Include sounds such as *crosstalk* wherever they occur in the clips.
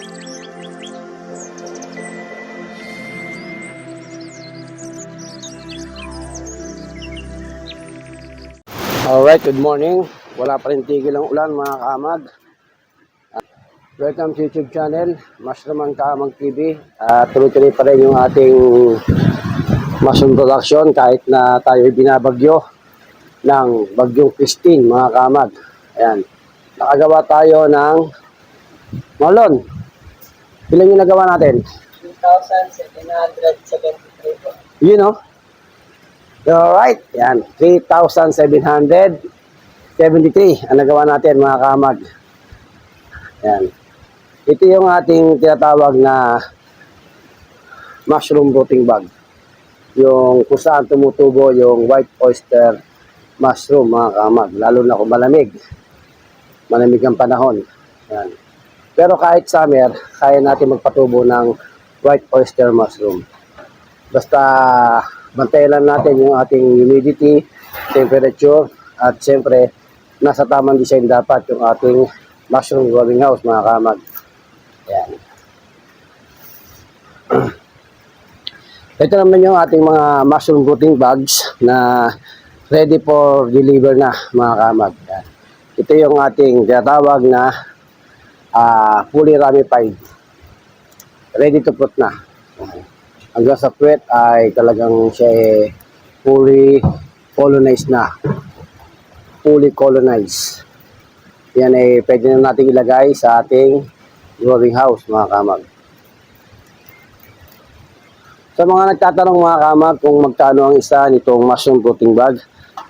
Alright, good morning. Wala pa rin tigil ang ulan mga kaamag. Ah, Welcome to YouTube channel, Mushroom ang Kaamag TV. Uh, tuloy-tuloy pa rin yung ating mushroom production kahit na tayo binabagyo ng bagyong Christine mga kaamag. Ayan. Nakagawa tayo ng malon. Ilan yung nagawa natin? 2,773 po. You know? Alright, yan. 3,773 ang nagawa natin mga kamag. Yan. Ito yung ating tinatawag na mushroom rooting bag. Yung kung saan tumutubo yung white oyster mushroom mga kamag. Lalo na kung malamig. Malamig ang panahon. Yan. Pero kahit summer, kaya natin magpatubo ng white oyster mushroom. Basta bantayan lang natin yung ating humidity, temperature, at siyempre, nasa tamang design dapat yung ating mushroom growing house, mga kamag. Ayan. *clears throat* Ito naman yung ating mga mushroom rooting bags na ready for deliver na, mga kamag. Ayan. Ito yung ating tinatawag na ah, fully ramified. Ready to put na. Hanggang sa puwet ay talagang siya eh, fully colonized na. Fully colonized. Yan ay pwede na natin ilagay sa ating growing house mga kamag. Sa mga nagtatanong mga kamag kung magkano ang isa nitong mushroom protein bag,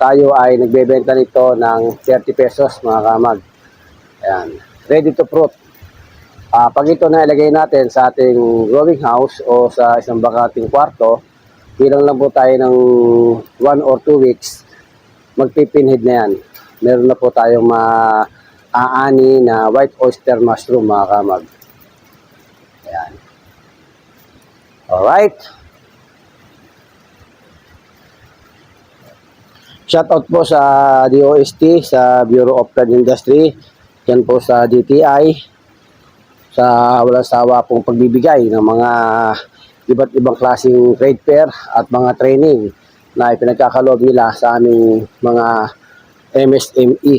tayo ay nagbebenta nito ng 30 pesos mga kamag. Ayan. Ready to fruit. Ah, pag ito na ilagay natin sa ating growing house o sa isang bakating kwarto, bilang lang po tayo ng 1 or 2 weeks, magpipinhead na yan. Meron na po tayong maaani na white oyster mushroom mga kamag. Ayan. Alright. Shoutout po sa DOST, sa Bureau of Plant Industry, yan po sa DTI, sa walang sawa pong pagbibigay ng mga iba't ibang klaseng trade fair at mga training na ipinagkakaloob nila sa aming mga MSME.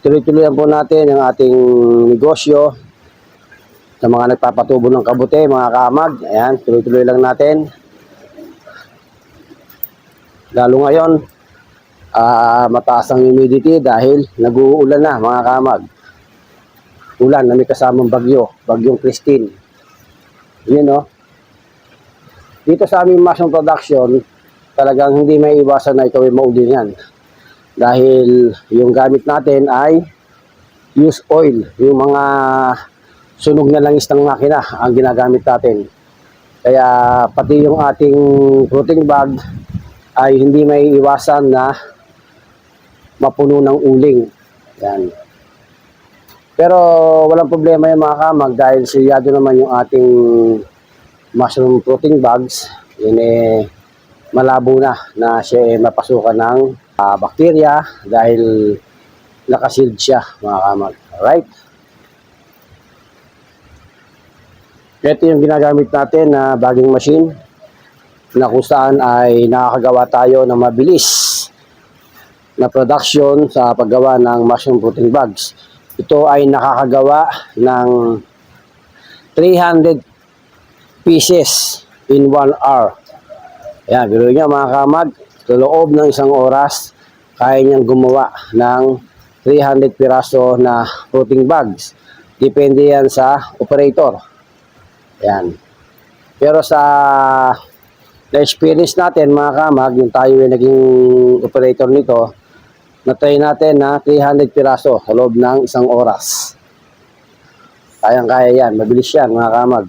Tuloy-tuloy po natin ang ating negosyo sa mga nagpapatubo ng kabute, mga kamag. Ayan, tuloy-tuloy lang natin. Lalo ngayon, ah, mataas ang humidity dahil nag-uulan na, mga kamag ulan na may kasamang bagyo, bagyong Christine. Yun, no? Dito sa aming mushroom production, talagang hindi may iwasan na ikaw ay maulin yan. Dahil yung gamit natin ay use oil, yung mga sunog na langis ng makina ang ginagamit natin. Kaya pati yung ating fruiting bag ay hindi may iwasan na mapuno ng uling. Yan. Pero walang problema yung mga kamag dahil siyado naman yung ating mushroom protein bags. Yun eh, malabo na na siya eh, mapasukan ng ah, bakterya dahil nakasealed siya mga kamag. Alright? Ito yung ginagamit natin na bagging machine na kung saan ay nakakagawa tayo ng mabilis na production sa paggawa ng mushroom protein bags. Ito ay nakakagawa ng 300 pieces in 1 hour. Yan, biro niya mga kamag, sa loob ng isang oras, kaya niyang gumawa ng 300 piraso na protein bags. Depende yan sa operator. Yan. Pero sa na-experience natin mga kamag, yung tayo ay naging operator nito, na-try natin na 300 piraso sa loob ng isang oras. Kayang-kaya yan. Mabilis yan, mga kamag.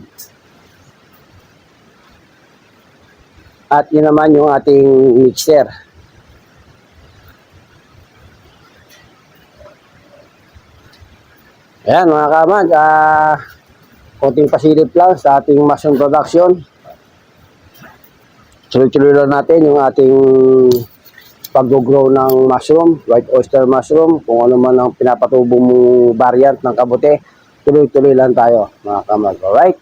At yun naman yung ating mixer. Ayan, mga kamag. Ah, konting pasilip lang sa ating mushroom production. Tuloy-tuloy lang natin yung ating pag-grow ng mushroom, white oyster mushroom, kung ano man ang pinapatubo mong variant ng kabote, tuloy-tuloy lang tayo mga kamag. Alright?